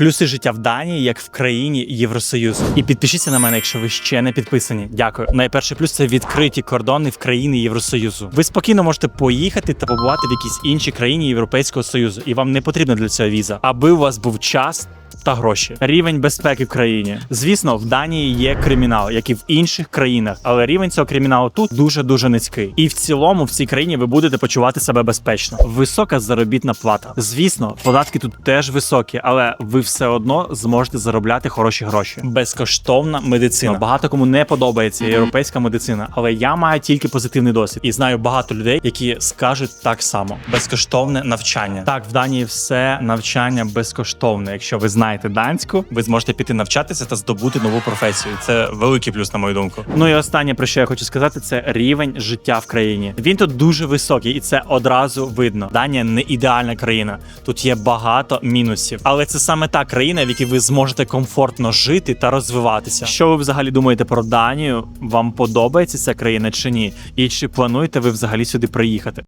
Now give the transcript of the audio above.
Плюси життя в Данії, як в країні Євросоюзу. І підпишіться на мене, якщо ви ще не підписані. Дякую. Найперший плюс це відкриті кордони в країни Євросоюзу. Ви спокійно можете поїхати та побувати в якійсь іншій країні Європейського союзу, і вам не потрібна для цього віза, аби у вас був час. Та гроші, рівень безпеки в країні. Звісно, в Данії є кримінал, як і в інших країнах, але рівень цього криміналу тут дуже дуже низький. І в цілому в цій країні ви будете почувати себе безпечно. Висока заробітна плата. Звісно, податки тут теж високі, але ви все одно зможете заробляти хороші гроші. Безкоштовна медицина. Багато кому не подобається європейська медицина, але я маю тільки позитивний досвід і знаю багато людей, які скажуть так само: безкоштовне навчання. Так, в Данії все навчання безкоштовне. Якщо ви знаєте данську, ви зможете піти навчатися та здобути нову професію. Це великий плюс, на мою думку. Ну і останнє про що я хочу сказати, це рівень життя в країні. Він тут дуже високий, і це одразу видно. Данія не ідеальна країна. Тут є багато мінусів, але це саме та країна, в якій ви зможете комфортно жити та розвиватися. Що ви взагалі думаєте про Данію? Вам подобається ця країна чи ні? І чи плануєте ви взагалі сюди приїхати?